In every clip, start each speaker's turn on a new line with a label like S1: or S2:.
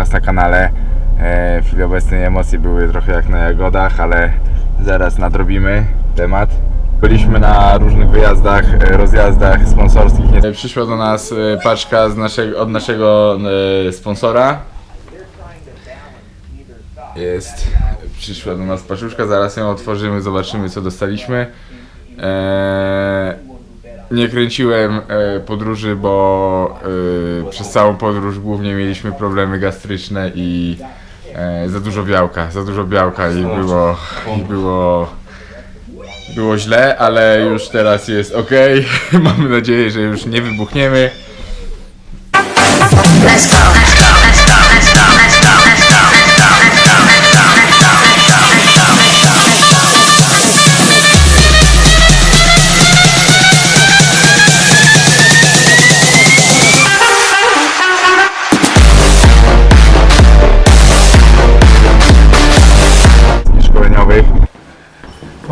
S1: nas na kanale. E, w chwili obecnej emocje były trochę jak na jagodach, ale zaraz nadrobimy temat. Byliśmy na różnych wyjazdach, e, rozjazdach sponsorskich. Przyszła do nas e, paczka z naszego, od naszego sponsora. Jest, przyszła do nas paczuszka, zaraz ją otworzymy, zobaczymy co dostaliśmy. Eee, nie kręciłem e, podróży, bo e, przez całą podróż głównie mieliśmy problemy gastryczne i e, za dużo białka, za dużo białka i było, i było, było źle, ale już teraz jest ok. Mamy nadzieję, że już nie wybuchniemy.
S2: Let's go.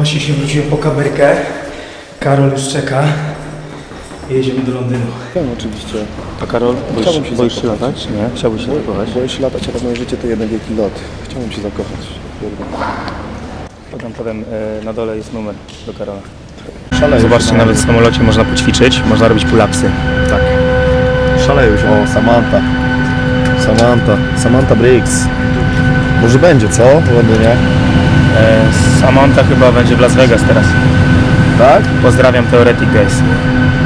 S3: Właśnie się wróciłem po kamerkę. Karol już czeka. Jedziemy do Londynu.
S4: Wiem oczywiście. A Karol,
S5: Chciałbym
S4: boisz,
S5: się
S4: boisz się
S5: zakochać.
S4: latać? Nie? Chciałbyś się zakochać?
S5: Boję się latać, ale moje życie to jeden wielki lot. Chciałbym się zakochać.
S4: Podam potem e, na dole jest numer do Karola.
S5: Szaleję
S4: Zobaczcie, nawet w samolocie można poćwiczyć, można robić pulapsy. Tak.
S5: Szaleję się. O, Samantha. Samantha. Samantha Briggs. Może będzie, co? W Londynie.
S4: E, Samantha chyba będzie w Las Vegas teraz.
S5: Tak?
S4: Pozdrawiam Theoretic Guys.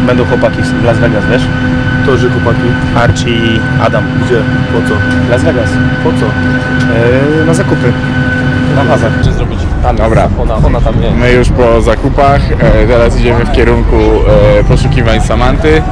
S4: Będą chłopaki w Las Vegas, wiesz?
S5: To, że chłopaki.
S4: Archie i Adam.
S5: Gdzie? Po co?
S4: Las Vegas.
S5: Po co?
S4: E, na zakupy. Na hazard. Czy zrobić?
S1: Dobra.
S4: Ona, ona tam nie.
S1: My już po zakupach, e, teraz idziemy w kierunku e, poszukiwań Samanty.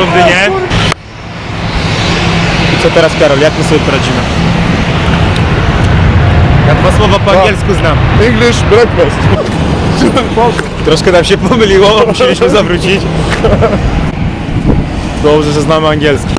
S4: Londynie. I co teraz Karol, jak my sobie poradzimy? Ja dwa słowa po angielsku znam.
S5: English breakfast.
S4: Troszkę nam się pomyliło, musieliśmy zawrócić. Dobrze, że znamy angielski.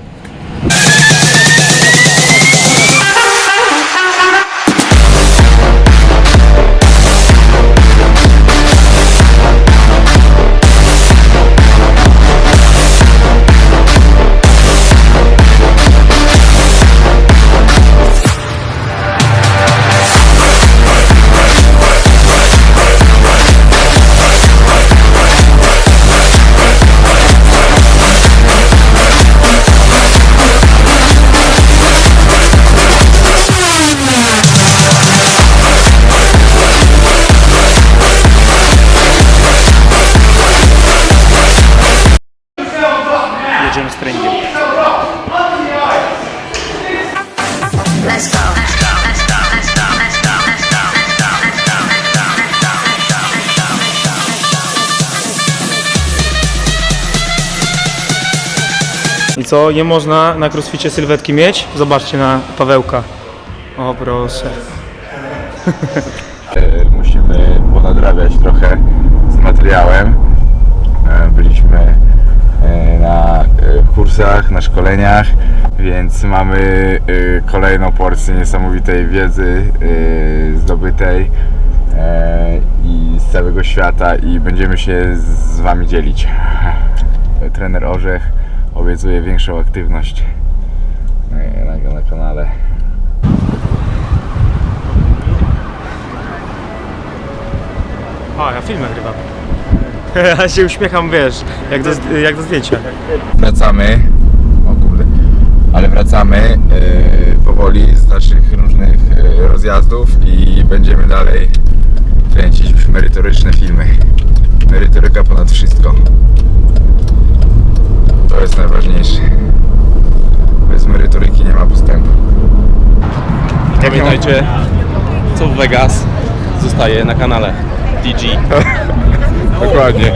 S4: I co, nie można na crossficie sylwetki mieć? Zobaczcie na Pawełka. O proszę.
S1: E, musimy ponadrabiać trochę z materiałem. E, Byliśmy e, na kursach, na szkoleniach, więc mamy kolejną porcję niesamowitej wiedzy zdobytej i z całego świata i będziemy się z Wami dzielić. Trener Orzech obiecuje większą aktywność na, na kanale.
S4: A, ja film nagrywam. Ja się uśmiecham, wiesz, jak do, jak do zdjęcia.
S1: Wracamy. O kurde. Ale wracamy yy, powoli z naszych różnych yy, rozjazdów i będziemy dalej kręcić już merytoryczne filmy. Merytoryka ponad wszystko. To jest najważniejsze. Bez merytoryki nie ma postępu.
S6: Pamiętajcie, co w Vegas zostaje na kanale DG.
S1: Dokładnie.